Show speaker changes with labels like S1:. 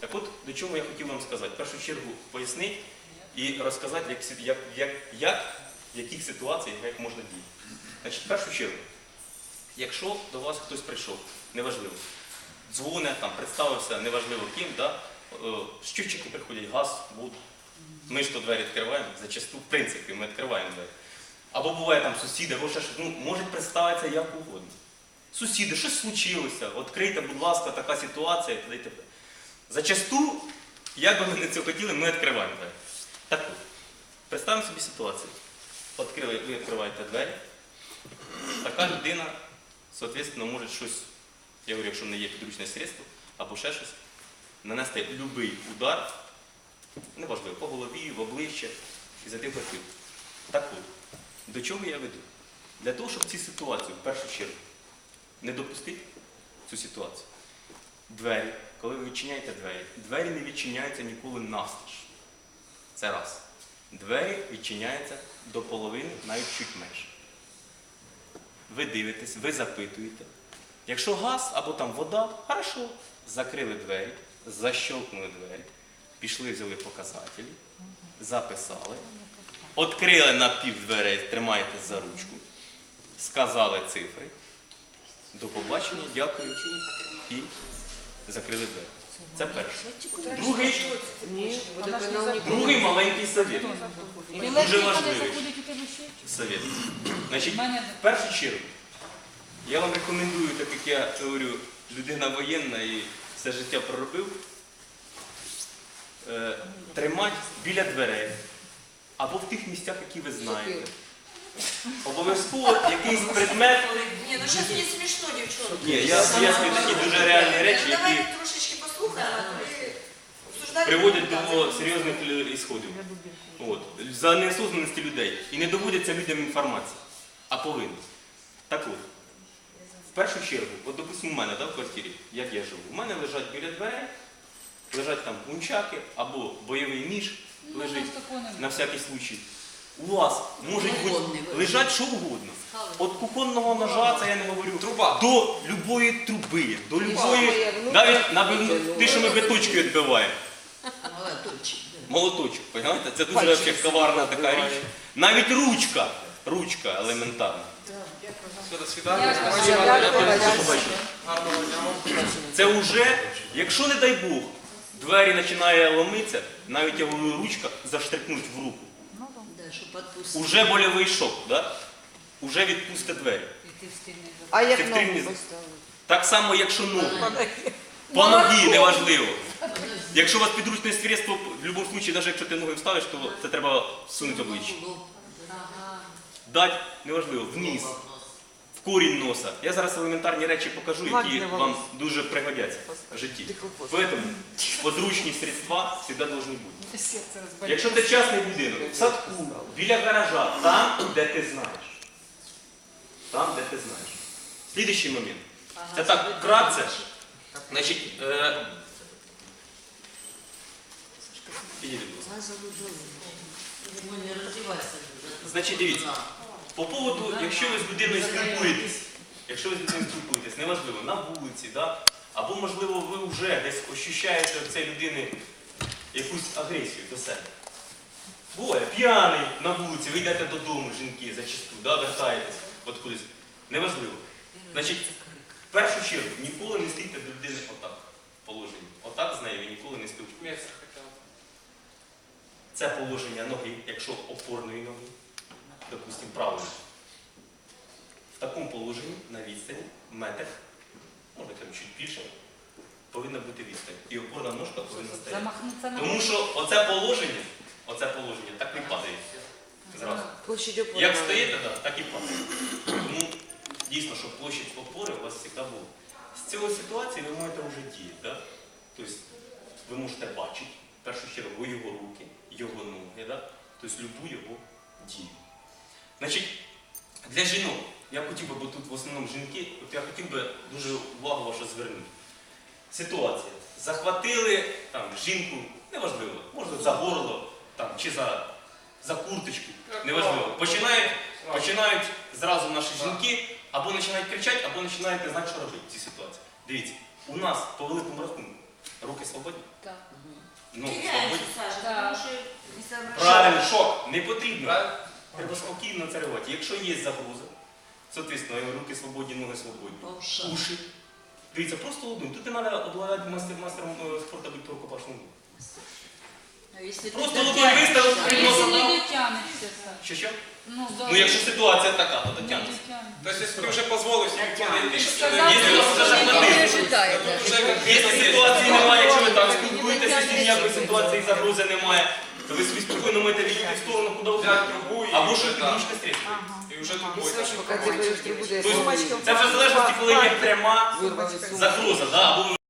S1: Так от, до чого я хотів вам сказати. В першу чергу пояснити і розказати, як, як, як, як, в яких ситуаціях як можна діяти. Значить, в першу чергу, якщо до вас хтось прийшов, неважливо, дзвонить, там, представився, неважливо ким, да? е, щучики приходять, газ, воду. Ми ж то двері відкриваємо, зачасту, в принципі, ми відкриваємо двері. Або буває там сусіди, або ще ну, може представитися як угодно. Сусіди, щось случилося, відкрийте, будь ласка, така ситуація, і т.д. Зачасту, як би ми не це хотіли, ми відкриваємо двері. Так от, представимо собі ситуацію. Відкрили, ви відкриваєте двері, така людина, соответственно, може щось, я говорю, якщо не є підручне средство, або ще щось, нанести будь-який удар, неважливо, по голові, в обличчя і зайти в квартиру. Так от, до чого я веду? Для того, щоб ці ситуації, в першу чергу, не допустити цю ситуацію. Двері, коли ви відчиняєте двері, двері не відчиняються ніколи навстіж. Це раз. Двері відчиняються до половини, навіть чуть менше. Ви дивитесь, ви запитуєте. Якщо газ або там вода, хорошо. Закрили двері, защелкнули двері, пішли, взяли показателі, записали, відкрили на пів дверей, тримаєте за ручку, сказали цифри. До побачення, дякую і закрили двері. Це перше. Другий, другий маленький совет. Дуже важливий совет. Значить, в першу чергу, я вам рекомендую, так як я говорю, людина воєнна і все життя проробив, е, тримати біля дверей або в тих місцях, які ви знаєте. Обов'язково якийсь предмет.
S2: Ні, ну щось не смішно, дівчонки.
S1: Ні, я такі дуже реальні речі, які
S2: Давайте трошечки послухаємо, а ви обсуждали.
S1: Приводять до серйозних ісходів. От. За неосознаності людей. І не доводяться людям інформації, а повинні. Так от, в першу чергу, от допустимо, у мене да, в квартирі, як я живу, у мене лежать біля дверей, лежать там гунчаки або бойовий ніж лежить на всякий случай. У вас може бути лежать що угодно. От кухонного ножа, це я не говорю,
S3: Труба.
S1: до любої труби, до любої, навіть на бив- що ми биточки відбиваємо. Молоточок, понимаєте? Це дуже вообще коварна така річ. Навіть ручка, ручка елементарна.
S3: Все, до свидання. Гарного дня.
S1: Це вже, якщо не дай Бог, двері починає ломитися, навіть я говорю, ручка заштрикнуть в руку. Уже больовий шок, да? Уже відпусти двері.
S4: А як ногу поставити?
S1: Так само, якщо ногу. По ногі, неважливо. Якщо у вас підручне средство, в будь-якому випадку, навіть якщо ти ноги вставиш, то це треба всунути обличчя. Дать, неважливо, вниз, в корінь носа. Я зараз елементарні речі покажу, які вам дуже пригодяться в житті. Тому подручні средства завжди повинні бути. Якщо це частний будинок, в садку, біля гаража, там, де ти знаєш. Там, де ти знаєш. Слідуючий момент. Це так, вкратце. Значить, будь ласка. Значить, дивіться. По поводу, якщо ви з людиною спілкуєтесь, якщо ви з людиною спілкуєтесь, неважливо, на вулиці, да? або, можливо, ви вже десь ощущаєте в цієї людини якусь агресію до себе. Буває, п'яний на вулиці, ви йдете додому, жінки, зачасту, да? вертаєтесь от кудись. Неважливо. Значить, в першу чергу, ніколи не стійте до людини отак в положенні. Отак з нею ви ніколи не спілкуєтесь. Це положення ноги, якщо опорної ноги, допустимо, правильно. В такому положенні на відстані метр, може там чуть більше, повинна бути відстань. І опорна ножка повинна стояти. Тому що оце положення, оце положення так не падає зразу. Як стоїте, да, так і падає. Тому дійсно, щоб площадь опори у вас завжди була. З цієї ситуації ви можете вже діяти. Да? Тобто ви можете бачити, в першу чергу, його руки, його ноги, да? тобто любу його дію. Значить, для жінок, я хотів би, бо тут в основному жінки, от я хотів би дуже увагу вашу звернути. Ситуація. Захватили там, жінку, неважливо, можна за горло там, чи за, за курточку, неважливо. Починають, починають зразу наші жінки або починають кричати, або починають не знати, що робити в цій ситуації. Дивіться, у нас по великому рахунку Руки свободні?
S4: Так.
S1: Ну, свободні.
S2: Саша, не соображаешь.
S1: Правильно, шок. Не потрібно.
S3: Правильно?
S1: Треба спокійно це реагувати. Якщо є загроза, соответственно, руки свободні, ноги свободні. Уші. Дивіться, просто одну. Тут не треба обладати мастер, мастером е, спорту бути рукопашному. Просто
S4: Просто
S1: одну виставив,
S4: Якщо
S1: приносив.
S4: Саш.
S1: Що що?
S4: Ну,
S1: Ну якщо ситуація така, то
S4: не
S1: дотягнеться.
S3: Тобто, якщо ти вже дозволив
S1: Якщо сказав,
S3: є
S1: що
S3: вже
S1: не
S3: вже конкретно
S1: Якщо ситуації немає, якщо ви там спілкуєтеся,
S4: дотягнеться.
S1: ніякої ситуації загрози немає, то ви собі спокійно можете відійти в сторону, куди
S3: трубу
S1: Або що підручне средство.
S3: І вже
S4: ти береш трибу,
S1: Тобто, це вже в залежності, коли є пряма загроза, або ви